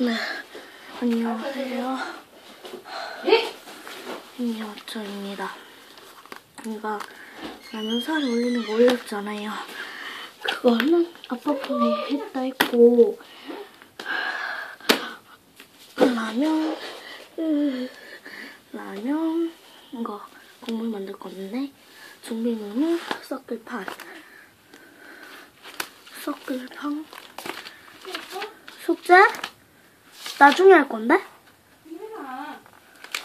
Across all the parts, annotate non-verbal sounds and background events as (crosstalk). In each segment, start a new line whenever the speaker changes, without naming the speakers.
네, 안녕하세요. 이여철입니다. 제가 라면 살 올리는 거 올렸잖아요. 그거는 아빠 폰에 했다 했고 라면 으, 라면 이거 국물 만들 건데 준비물은 섞을판 섞을판 숙제? 나중에 할 건데?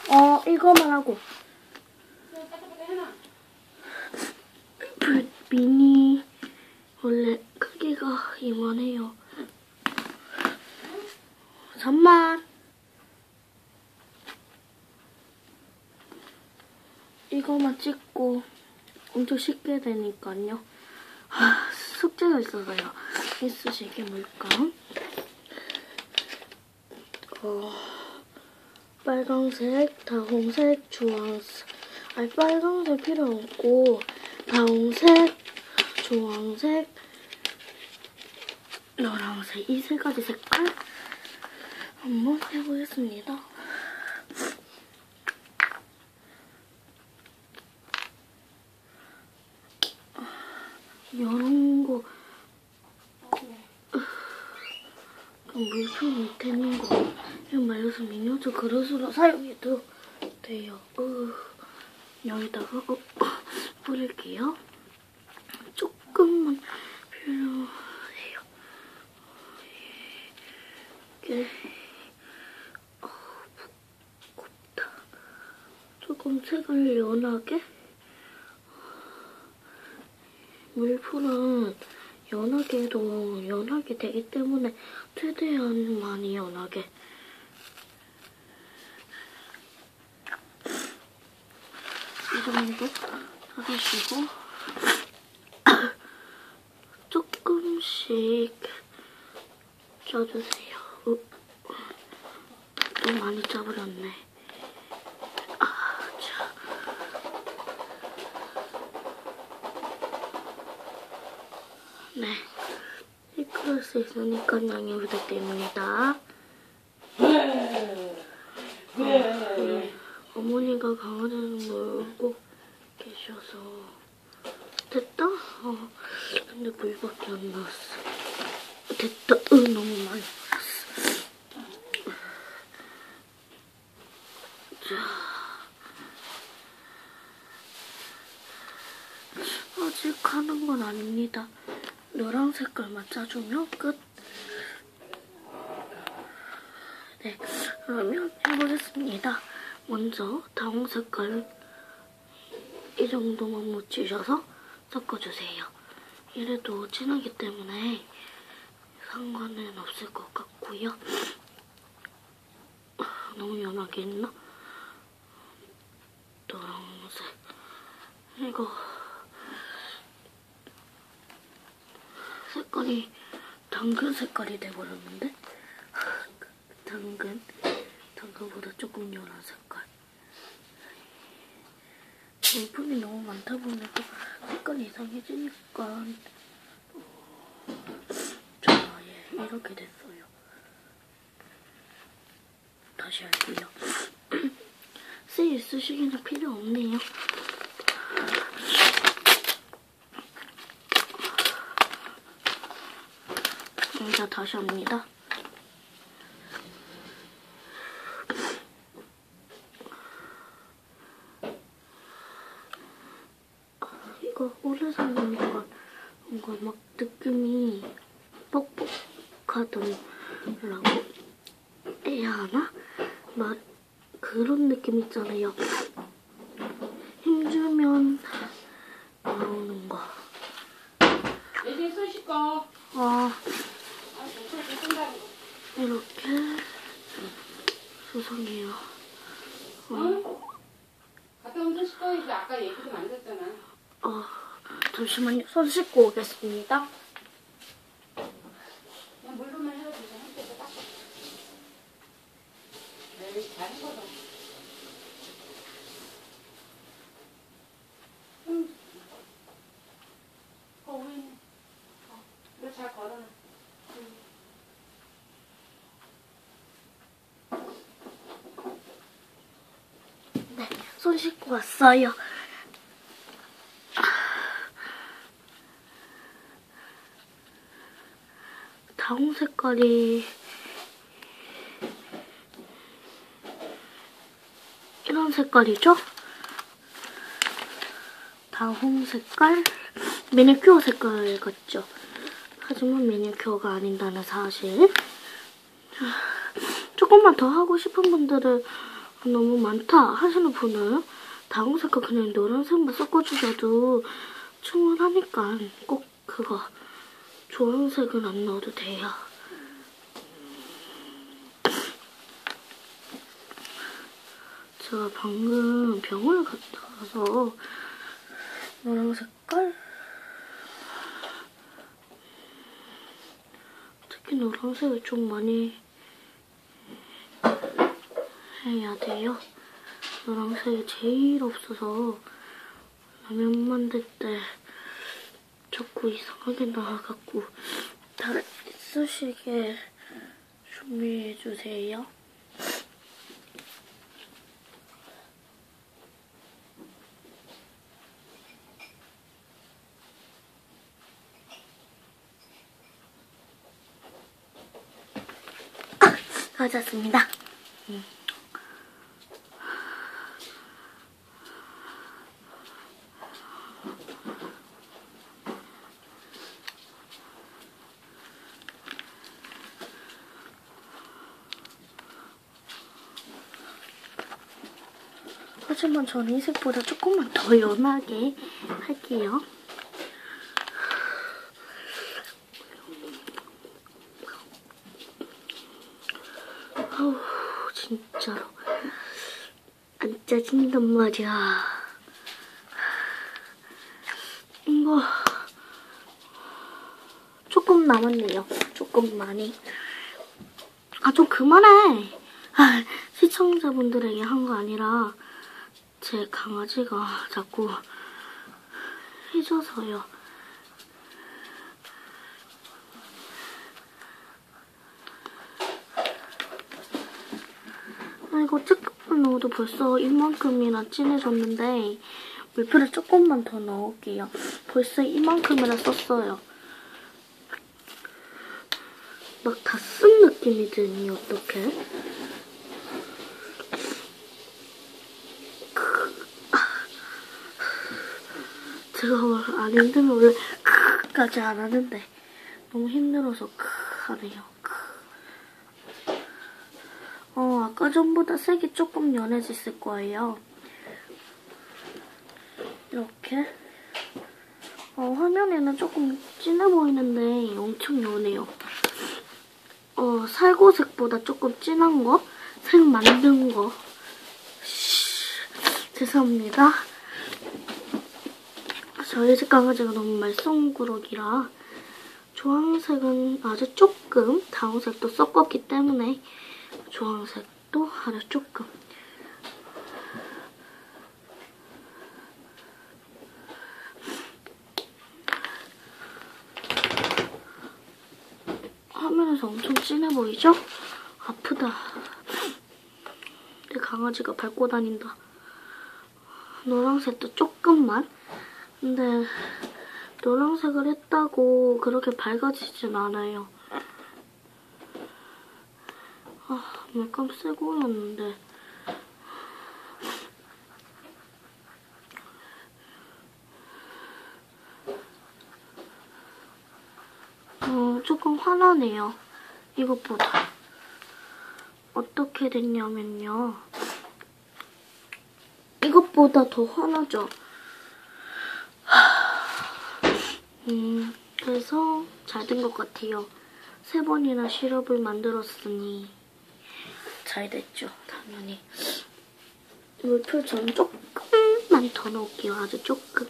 어 이거만 하고 미니 원래 크기가 이만해요. 잠만. 이거만 찍고 엄청 쉽게 되니까요. 아, 숙제가 있어서요. 있으시게 뭘까? 어, 빨강색, 다홍색, 주황색. 아니, 빨강색 필요 없고, 다홍색, 주황색, 노란색 이 세 가지 색깔 한번 해보겠습니다. 이런 거 그럼 물품 밑에 있는 거 말려서 미니어처 그릇으로 사용해도 돼요. 어, 여기다가 어, (laughs) 뿌릴게요. 조금만 필요해요. 이게 어, 무겁다. 조금 색을 연하게 물풀은 연하게 해도 연하게 되기 때문에 최대한 많이 연하게 이 정도 하시고 (coughs) 조금씩 쪄주세요. 어, 좀 많이 짜버렸네. 아, 자. 네. 시끄러울 수 있으니까 양해 부탁드립니다. 네. 어머니가 강아지를 놀고 계셔서 됐다? 어, 근데 물밖에 안 나왔어. 됐다. 으, 너무 많이 나왔어. 자. 아직 하는 건 아닙니다. 노란 색깔만 짜주면 끝. 네, 그러면 해보겠습니다. 먼저 다홍 색깔 이 정도만 묻히셔서 섞어주세요. 이래도 진하기 때문에 상관은 없을 것 같고요. 너무 연하게 했나? 노란색 이거 색깔이 당근 색깔이 돼버렸는데? 당근 당근보다 조금 연한 색깔 물품이 너무 많다 보니까 색깔이 이상해지니까 자, 예, 이렇게 됐어요. 다시 할게요. (clears throat) 세일 쓰시기는 필요 없네요. 자, 다시 합니다. 이거 오래 사는 건 뭔가 막 느낌이 뻑뻑하더라고 해야 하나? 막 그런 느낌 있잖아요. 힘주면 나오는 거.
이제 손 씻고.
아,
아, 목소리 뜬다고.
이렇게 죄송해요.
응? 갔다 손 씻고 이제 아까 얘기 좀안 됐잖아.
어, 잠시만요. 손 씻고 오겠습니다.
그냥 물로만 해도 되잖아. 한때도 딱. 에이, 잘한 거다. 응. 어, 우리 있네. 어, 이거 잘 걸어놔. 응.
손 씻고 왔어요. 다홍 색깔이 이런 색깔이죠? 다홍 색깔, 매니큐어 색깔 같죠? 하지만 매니큐어가 아닌다는 사실. 조금만 더 하고 싶은 분들은 너무 많다 하시는 분은 다홍 색깔 그냥 노란색만 섞어주셔도 충분하니까 꼭 그거 주황색은 안 넣어도 돼요. 제가 방금 병원을 갔다 와서 노란 색깔 특히 노란색을 좀 많이 해야 돼요. 노란색이 제일 없어서 라면 만들 때 자꾸 이상하게 나와갖고 잘 쓰시게 준비해주세요. 아, 가졌습니다. 하지만 저는 이 색보다 조금만 더 연하게 할게요. 아우 진짜로 안 짜진단 말이야. 이거 조금 남았네요. 조금 많이. 아 좀 그만해. 아, 시청자분들에게 한 거 아니라 제 강아지가 자꾸 해줘서요. 아, 이거 조금만 넣어도 벌써 이만큼이나 진해졌는데 물풀을 조금만 더 넣을게요. 벌써 이만큼이나 썼어요. 막 다 쓴 느낌이 드니 어떡해? 제가 안 힘들면 원래 크까지 안 하는데 너무 힘들어서 크 하네요. 크. 어 아까 전보다 색이 조금 연해졌을 거예요. 이렇게 어, 화면에는 조금 진해 보이는데 엄청 연해요. 어 살구색보다 조금 진한 거, 색 만든 거. 쉬, 죄송합니다. 저희 집 강아지가 너무 말썽꾸러기라 주황색은 아주 조금 다홍색도 섞었기 때문에 주황색도 아주 조금 화면에서 엄청 진해 보이죠? 아프다. 내 강아지가 밟고 다닌다. 노란색도 조금만 근데 노란색을 했다고 그렇게 밝아지진 않아요. 아, 물감 쓰고 였는데. 어, 조금 화나네요. 이것보다. 어떻게 됐냐면요. 이것보다 더 화나죠? 음, 그래서 잘 된 것 같아요. 세 번이나 시럽을 만들었으니 잘 됐죠, 당연히. 물풀 저는 조금만 더 넣을게요, 아주 조금.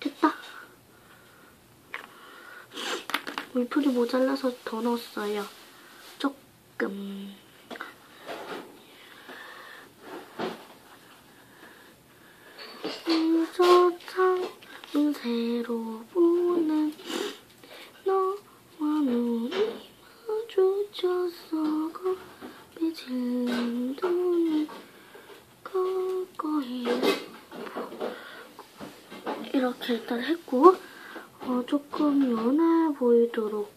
됐다. 물풀이 모자라서 더 넣었어요. 조금. 저창 눈새로 보는 너와 눈이 마주쳐서 겁이 질린 눈을 거거히 이렇게 일단 했고 어, 조금 연해 보이도록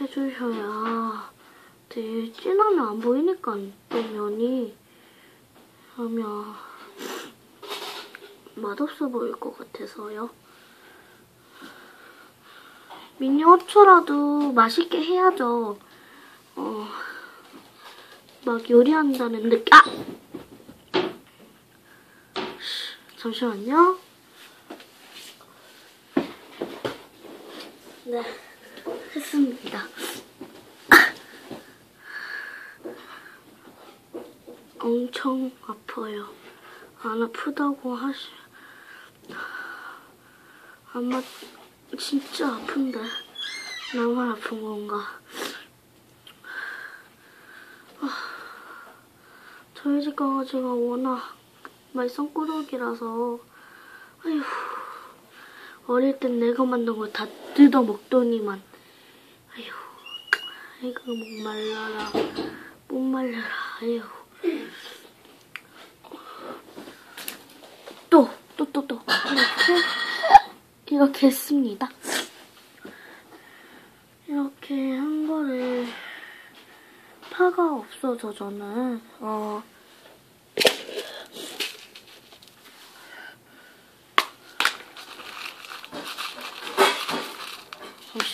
해주셔야 되게 진하면 안 보이니까 또 면이 하면 맛없어 보일 것 같아서요. 미니 호초라도 맛있게 해야죠. 어, 막 요리한다는 느낌. 아! 잠시만요. 네, 했습니다. 엄청 아파요. 안 아프다고 하시. 아마 진짜 아픈데. 나만 아픈 건가? 아, 저희 집 강아지가 워낙 말썽꾸러기라서. 아휴 어릴 땐 내가 만든 걸 다 뜯어 먹더니만. 아휴 아이고 목 말라라 못 말라라. 아휴 또 또 또 또 (laughs) 이렇게 이렇게 했습니다 이렇게 한 거를 파가 없어서 저는 어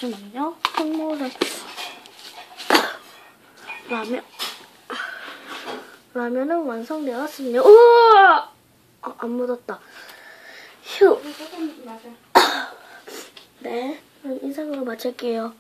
잠시만요. 콧물을 라면 라면은 완성되었습니다. 우와! 아, 안 묻었다.
마셔. (coughs)
네, 그럼 인상으로 마칠게요.